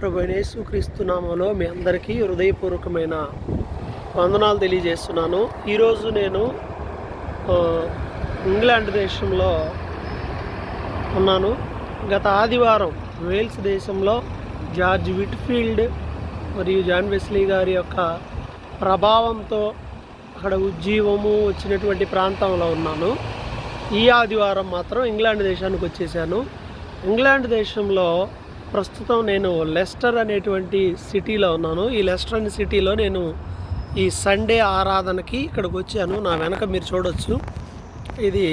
ప్రభు యేసుక్రీస్తు నామంలో మీ అందరికీ హృదయపూర్వకమైన వందనాలు తెలియజేస్తున్నాను. ఈరోజు నేను ఇంగ్లాండ్ దేశంలో ఉన్నాను. గత ఆదివారం వేల్స్ దేశంలో జార్జ్ విట్ఫీల్డ్ మరియు జాన్ వెస్లీ గారి యొక్క ప్రభావంతో అక్కడ ఉజ్జీవము వచ్చినటువంటి ప్రాంతంలో ఉన్నాను. ఈ ఆదివారం మాత్రం ఇంగ్లాండ్ దేశానికి వచ్చేసాను. ఇంగ్లాండ్ దేశంలో ప్రస్తుతం నేను లెస్టర్ అనేటువంటి సిటీలో ఉన్నాను. ఈ లెస్టర్ అనే సిటీలో నేను ఈ సండే ఆరాధనకి ఇక్కడికి వచ్చాను. నా వెనక మీరు చూడొచ్చు. ఇది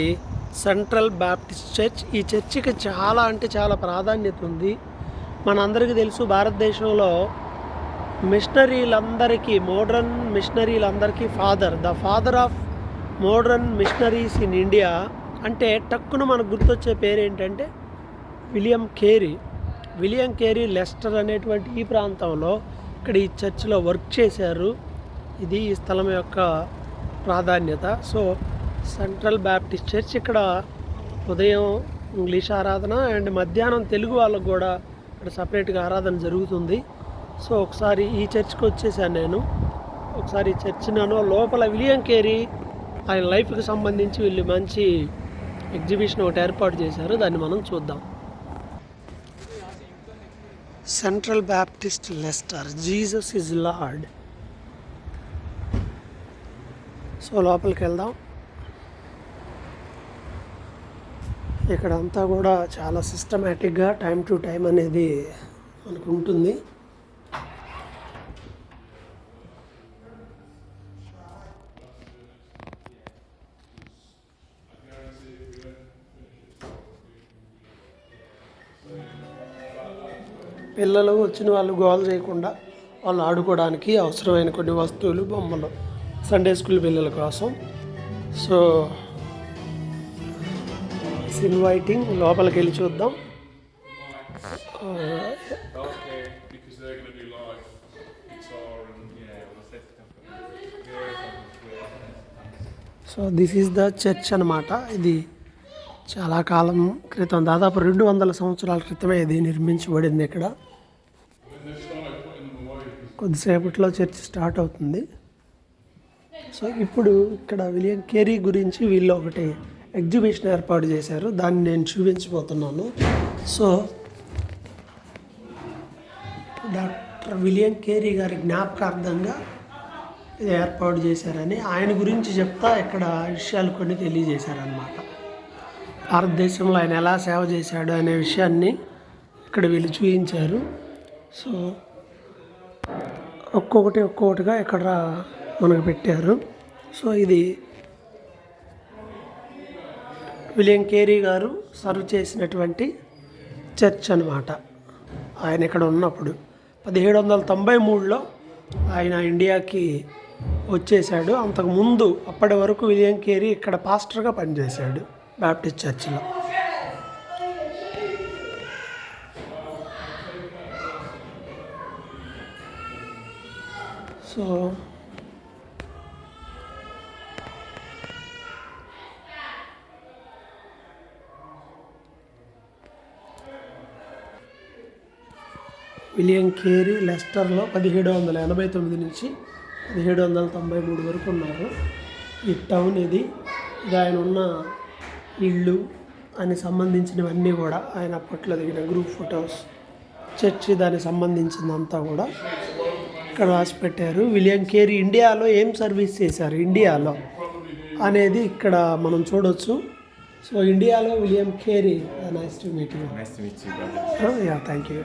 సెంట్రల్ బ్యాప్టిస్ట్ చర్చ్. ఈ చర్చికి చాలా అంటే చాలా ప్రాధాన్యత ఉంది. మనందరికీ తెలుసు భారతదేశంలో మిషనరీలందరికీ modern మిషనరీలందరికీ father. The father of modern missionaries in India అంటే టక్కున మనకు గుర్తొచ్చే పేరు ఏంటంటే William Carey. William Carey Leicester అనేటువంటి ఈ ప్రాంతంలో ఇక్కడ ఈ చర్చిలో వర్క్ చేశారు. ఇది ఈ స్థలం యొక్క ప్రాధాన్యత. సో సెంట్రల్ బ్యాప్టిస్ట్ చర్చ్ ఇక్కడ ఉదయం ఇంగ్లీష్ ఆరాధన అండ్ మధ్యాహ్నం తెలుగు వాళ్ళకు కూడా ఇక్కడ సపరేట్గా ఆరాధన జరుగుతుంది. సో ఒకసారి ఈ చర్చ్కి వచ్చేసాను నేను. ఒకసారి చర్చి నేను లోపల విలియం కేరీ ఆయన లైఫ్కి సంబంధించి వీళ్ళు మంచి ఎగ్జిబిషన్ ఒకటి ఏర్పాటు చేశారు. దాన్ని మనం చూద్దాం. Central Baptist Leicester Jesus is Lord so లోపలికి వెళ్దాం. ఇక్కడ అంతా కూడా చాలా సిస్టమేటిక్గా టైం టు టైం అనేది మనకు ఉంటుంది. పిల్లలు వచ్చిన వాళ్ళు గోల్ చేయకుండా వాళ్ళు ఆడుకోవడానికి అవసరమైన కొన్ని వస్తువులు బొమ్మలు సండే స్కూల్ పిల్లల కోసం. సో ఇన్వైటింగ్ లోపలికి వెళ్ళి చూద్దాం. So this is the church అనమాట ఇది చాలా కాలం క్రితం దాదాపు రెండు వందల సంవత్సరాల క్రితమే ఇది నిర్మించబడింది ఇక్కడ. కొద్దిసేపట్లో చర్చ్ స్టార్ట్ అవుతుంది. సో ఇప్పుడు ఇక్కడ విలియం కేరీ గురించి వీళ్ళు ఒకటి ఎగ్జిబిషన్ ఏర్పాటు చేశారు. దాన్ని నేను చూపించబోతున్నాను. సో డాక్టర్ విలియం కేరీ గారి జ్ఞాపకార్థంగా ఇది ఏర్పాటు చేశారని ఆయన గురించి చెప్తా ఇక్కడ విషయాలు కొన్ని తెలియజేశారనమాట భారతదేశంలో ఆయన ఎలా సేవ చేశాడు అనే విషయాన్ని ఇక్కడ వీళ్ళు చూపించారు. సో ఒక్కొక్కటి ఒక్కొక్కటిగా ఇక్కడ మనకు పెట్టారు. సో ఇది విలియం కేరీ గారు సర్వ్ చేసినటువంటి చర్చ్ అనమాట ఆయన ఇక్కడ ఉన్నప్పుడు పదిహేడు వందల తొంభై మూడులో ఆయన ఇండియాకి వచ్చేసాడు అంతకుముందు అప్పటి వరకు విలియం కేరీ ఇక్కడ పాస్టర్గా పనిచేశాడు బ్యాప్టిస్ట్ చర్చిలో. సో విలియం కేరీ లెస్టర్లో పదిహేడు వందల ఎనభై తొమ్మిది నుంచి పదిహేడు వందల తొంభై మూడు వరకు ఉన్నారు. ఈ టౌన్ ఇది. ఇది ఆయన ఉన్న ఇళ్ళు అని సంబంధించినవన్నీ కూడా ఆయన అప్పట్లో దిగిన గ్రూప్ ఫొటోస్. చర్చి దానికి సంబంధించిందంతా కూడా. ఇక్కడ రాసి పెట్టారు. విలియం కేరీ ఇండియాలో ఏం సర్వీస్ చేశారు? ఇండియాలో అనేది ఇక్కడ మనం చూడొచ్చు. సో ఇండియాలో William Carey nice to brother. Yeah thank you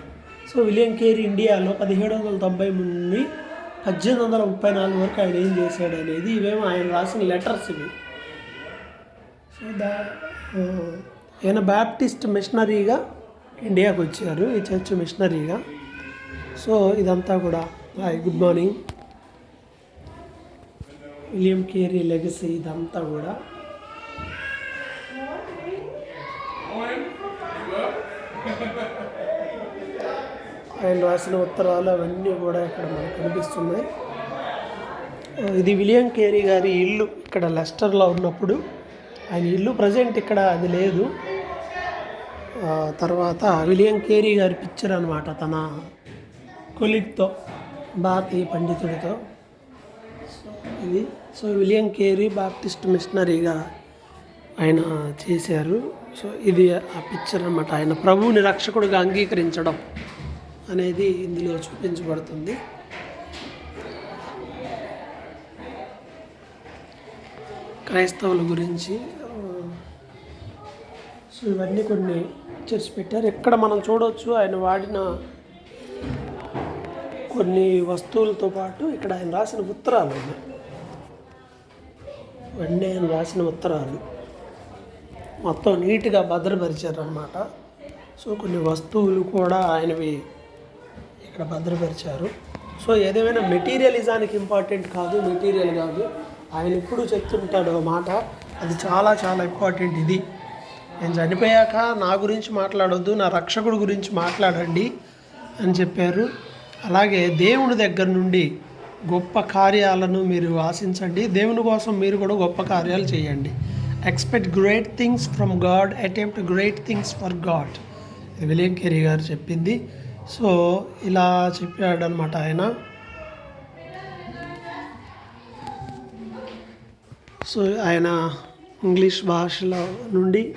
so William Carey ఇండియాలో పదిహేడు వందల తొంభై నుండి పద్దెనిమిది వందల ముప్పై నాలుగు వరకు ఆయన ఏం చేశాడు అనేది ఇవేమో ఆయన రాసిన లెటర్స్ ఇవి. సో దా ఈయన బ్యాప్టిస్ట్ మిషనరీగా ఇండియాకి వచ్చారు. ఈ చర్చ్ మిషనరీగా. సో ఇదంతా కూడా hi good morning William Carey legacy ఇదంతా కూడా. ఆయన రాసిన ఉత్తరాలు అవన్నీ కూడా ఇక్కడ మనకు కనిపిస్తున్నాయి. ఇది విలియం కేరీ గారి ఇల్లు ఇక్కడ లెస్టర్లో ఉన్నప్పుడు. ఆయన ఇల్లు ప్రజెంట్ ఇక్కడ అది లేదు. తర్వాత విలియం కేరీ గారి పిక్చర్ అనమాట తన కొలిగ్తో. భారతీయ పండితుడితో. సో ఇది సో విలియం కేరీ బాప్టిస్ట్ మిషనరీగా ఆయన చేశారు. సో ఇది ఆ పిక్చర్ అనమాట ఆయన ప్రభువుని రక్షకుడిగా అంగీకరించడం అనేది ఇందులో చూపించబడుతుంది. క్రైస్తవుల గురించి సో ఇవన్నీ కొన్ని పిక్చర్స్ పెట్టారు. ఇక్కడ మనం చూడవచ్చు ఆయన వాడిన కొన్ని వస్తువులతో పాటు ఇక్కడ ఆయన రాసిన ఉత్తరాలు ఉన్నాయి. ఇవన్నీ ఆయన రాసిన ఉత్తరాలు. మొత్తం నీట్గా భద్రపరిచారనమాట సో కొన్ని వస్తువులు కూడా ఆయనవి ఇక్కడ భద్రపరిచారు. సో ఏదేమైనా మెటీరియలిజానికి ఇంపార్టెంట్ కాదు మెటీరియల్ కాదు. ఆయన ఎప్పుడు చెప్తుంటాడు మాట. అది చాలా చాలా ఇంపార్టెంట్ ఇది. నేను చనిపోయాక నా గురించి మాట్లాడొద్దు నా రక్షకుడు గురించి మాట్లాడండి అని చెప్పారు. అలాగే దేవుని దగ్గర నుండి గొప్ప కార్యాలను మీరు ఆశించండి. దేవుని కోసం మీరు కూడా గొప్ప కార్యాలు చేయండి. Expect great things from God attempt great things for God ఇది విలియం కెరీ గారు చెప్పింది. సో ఇలా చెప్పాడనమాట ఆయన. సో ఆయన ఇంగ్లీష్ భాషలో నుండి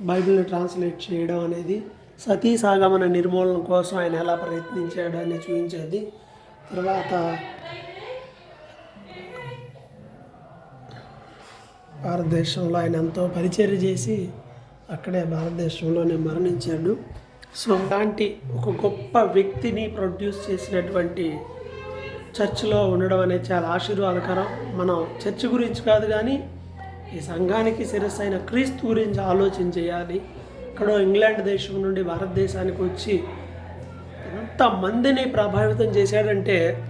బైబిల్ని ట్రాన్స్లేట్ చేయడం అనేది సతీ సాగమన నిర్మూలన కోసం ఆయన ఎలా ప్రయత్నించాడు అని చూపించేది. తర్వాత భారతదేశంలో ఆయన ఎంతో పరిచర్య చేసి అక్కడే భారతదేశంలోనే మరణించాడు. సో అలాంటి ఒక గొప్ప వ్యక్తిని ప్రొడ్యూస్ చేసినటువంటి చర్చిలో ఉండడం అనేది చాలా ఆశీర్వాదకరం. మనం చర్చ్ గురించి కాదు కానీ ఈ సంఘానికి శిరస్సు అయిన క్రీస్తు గురించి ఆలోచన చేయాలి. ఎక్కడో ఇంగ్లాండ్ దేశం నుండి భారతదేశానికి వచ్చి ఎంతమందిని ప్రభావితం చేశాడంటే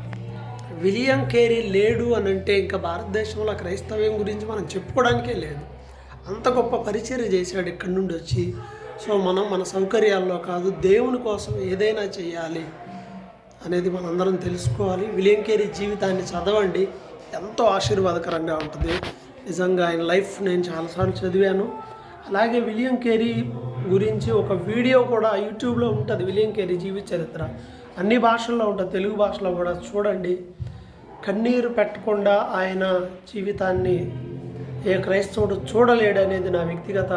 విలియం కేరీ లేడు అని అంటే ఇంకా భారతదేశంలో క్రైస్తవ్యం గురించి మనం చెప్పుకోవడానికే లేదు. అంత గొప్ప పరిచర్య చేశాడు ఇక్కడి నుండి వచ్చి. సో మనం మన సౌకర్యాల్లో కాదు దేవుని కోసం ఏదైనా చేయాలి అనేది మనందరం తెలుసుకోవాలి. విలియం కేరీ జీవితాన్ని చదవండి. ఎంతో ఆశీర్వాదకరంగా ఉంటుంది. నిజంగా ఆయన లైఫ్ నేను చాలాసార్లు చదివాను. అలాగే విలియం కేరీ గురించి ఒక వీడియో కూడా యూట్యూబ్లో ఉంటుంది విలియం కేరీ జీవిత చరిత్ర. అన్ని భాషల్లో ఉంటుంది తెలుగు భాషలో కూడా. చూడండి కన్నీరు పెట్టకుండా ఆయన జీవితాన్ని ఏ క్రైస్తవుడు చూడలేడు అనేది నా వ్యక్తిగత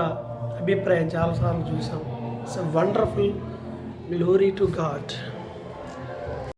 అభిప్రాయం. చాలాసార్లు చూసాం it's wonderful glory to God.